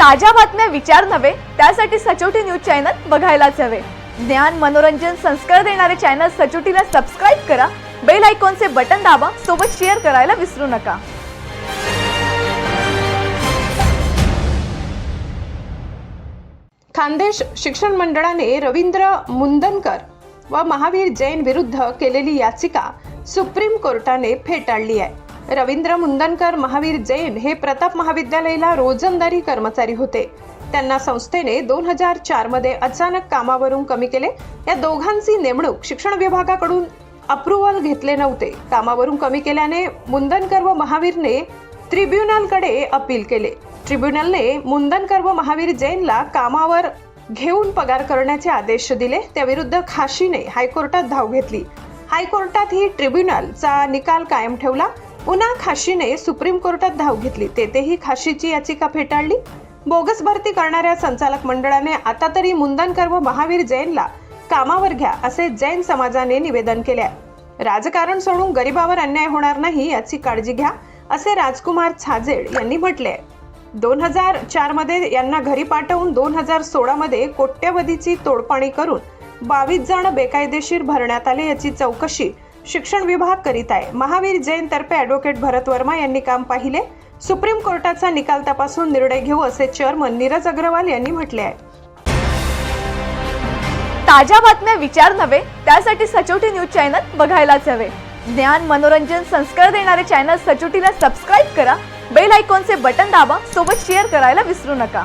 ताज्या बातम्या विचार नव्हे त्यासाठी सचोटी न्यूज चॅनल बघायलाच हवे. ज्ञान मनोरंजन संस्कार देणारे चॅनल सचोटीला सबस्क्राईब करा बेल आयकॉनचे बटन दाबा सोबत शेअर करायला विसरू नका. खानदेश शिक्षण मंडळाने रवींद्र मुंदनकर व महावीर जैन विरुद्ध केलेली याचिका सुप्रीम कोर्टाने फेटाळली आहे. रवींद्र मुंदनकर महावीर जैन हे प्रताप महाविद्यालयाला रोजंदारी कर्मचारी होते. त्यांना संस्थेने दोन हजार चारमध्ये अचानक कामावरून कमी केले. या दोघांची नेमणूक शिक्षण विभागाकडून अप्रुव्हल घेतले नव्हते. कामावरून कमी केल्याने मुंदनकर व महावीरने ट्रिब्युनलकडे अपील केले. ट्रिब्युनलने मुंदनकर व महावीर जैनला कामावर घेऊन पगार करण्याचे आदेश दिले. त्याविरुद्ध खाशीने हायकोर्टात धाव घेतली. हायकोर्टात ही ट्रिब्युनलचा निकाल कायम ठेवला. पुन्हा खाशीने सुप्रीम कोर्टात धाव घेतली. तेथेही खाशीची याचिका फेटाळली. बोगस भरती करणाऱ्या संचालक मंडळाने आता तरी मुंदनकर व महावीर जैनला कामावर घ्या असे जैन समाजाने निवेदन केले आहे राजकारण सोडून गरिबावर अन्याय होणार नाही याची काळजी घ्या असे राजकुमार छाजेड यांनी म्हटले आहे दोन हजार चारमध्ये यांना घरी पाठवून दोन हजार सोळा मध्ये कोट्यवधीची तोडपाणी करून बावीस जण बेकायदेशीर भरण्यात आले याची चौकशी शिक्षण विभाग करीत आहे. महावीर जैन तर्फे ॲडव्होकेट भरत वर्मा यांनी काम पाहिले. सुप्रीम कोर्टाचा निकाल तपासून निर्णय घेऊ असे चेअरमन नीरज अग्रवाल यांनी म्हटले आहे. ताज्या बातम्या विचार नव्हे त्यासाठी सचोटी न्यूज चॅनल बघायलाच हवे. ज्ञान मनोरंजन संस्कार देणारे चॅनल सचोटीला सबस्क्राईब करा. बेल आयकॉनचे बटन दाबा सोबत शेअर करायला विसरू नका.